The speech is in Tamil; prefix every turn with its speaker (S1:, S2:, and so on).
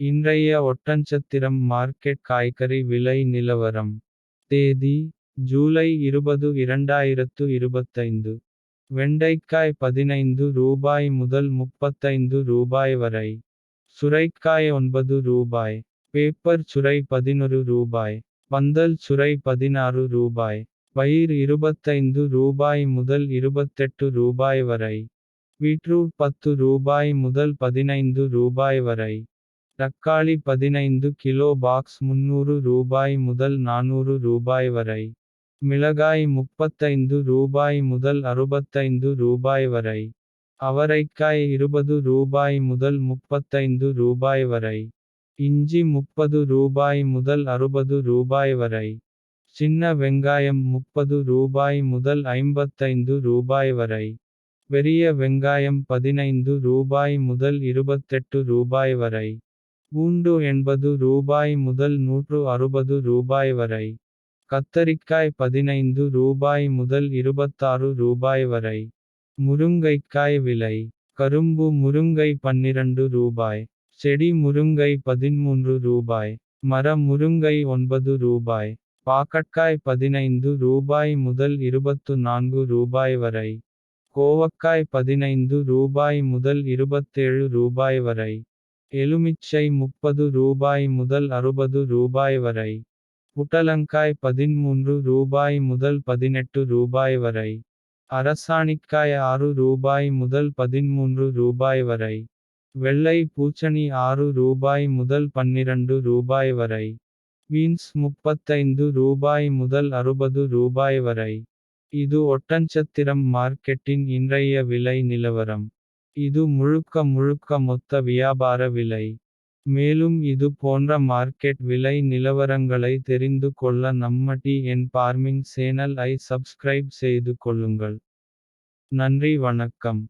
S1: இன்றைய ஒட்டன்சத்திரம் மார்க்கெட் காய்கறி விலை நிலவரம். தேதி ஜூலை இருபது இரண்டாயிரத்து இருபத்தைந்து. வெண்டைக்காய் பதினைந்து ரூபாய் முதல் முப்பத்தைந்து ரூபாய் வரை. சுரைக்காய் ஒன்பது ரூபாய். பேப்பர் சுரை பதினொரு ரூபாய். பந்தல் சுரை பதினாறு ரூபாய். பயிர் இருபத்தைந்து ரூபாய் முதல் இருபத்தெட்டு ரூபாய் வரை. பீட்ரூட் பத்து ரூபாய் முதல் பதினைந்து ரூபாய் வரை. தக்காளி பதினைந்து கிலோ பாக்ஸ் முன்னூறு ரூபாய் முதல் நானூறு ரூபாய் வரை. மிளகாய் முப்பத்தைந்து ரூபாய் முதல் அறுபத்தைந்து ரூபாய் வரை. அவரைக்காய் இருபது ரூபாய் முதல் முப்பத்தைந்து ரூபாய் வரை. இஞ்சி முப்பது ரூபாய் முதல் அறுபது ரூபாய் வரை. சின்ன வெங்காயம் முப்பது ரூபாய் முதல் ஐம்பத்தைந்து ரூபாய் வரை. பெரிய வெங்காயம் பதினைந்து ரூபாய் முதல் இருபத்தெட்டு ரூபாய் வரை. பூண்டு எண்பது ரூபாய் முதல் நூற்று அறுபது ரூபாய் வரை. கத்தரிக்காய் பதினைந்து ரூபாய் முதல் இருபத்தாறு ரூபாய் வரை. முருங்கைக்காய் விலை. கரும்பு முருங்கை பன்னிரண்டு ரூபாய். செடி முருங்கை பதிமூன்று ரூபாய். மர முருங்கை ஒன்பது ரூபாய். பாக்கட்காய் பதினைந்து ரூபாய் முதல் இருபத்து நான்கு ரூபாய் வரை. கோவக்காய் பதினைந்து ரூபாய் முதல் இருபத்தேழு ரூபாய் வரை. எலுமிச்சை முப்பது ரூபாய் முதல் அறுபது ரூபாய் வரை. புட்டலங்காய் பதிமூன்று ரூபாய் முதல் பதினெட்டு ரூபாய் வரை. அரசாணிக்காய் ஆறு ரூபாய் முதல் பதிமூன்று ரூபாய் வரை. வெள்ளை பூச்சணி ஆறு ரூபாய் முதல் பன்னிரண்டு ரூபாய் வரை. பீன்ஸ் முப்பத்தைந்து ரூபாய் முதல் அறுபது ரூபாய் வரை. இது ஒட்டன்சத்திரம் மார்க்கெட்டின் இன்றைய விலை நிலவரம். இது முழுக்க முழுக்க மொத்த வியாபார விலை. மேலும் இது போன்ற மார்க்கெட் விலை நிலவரங்களை தெரிந்து கொள்ள நம்ம டி என் பார்மிங் சேனல் ஐ சப்ஸ்கிரைப் செய்து கொள்ளுங்கள். நன்றி வணக்கம்.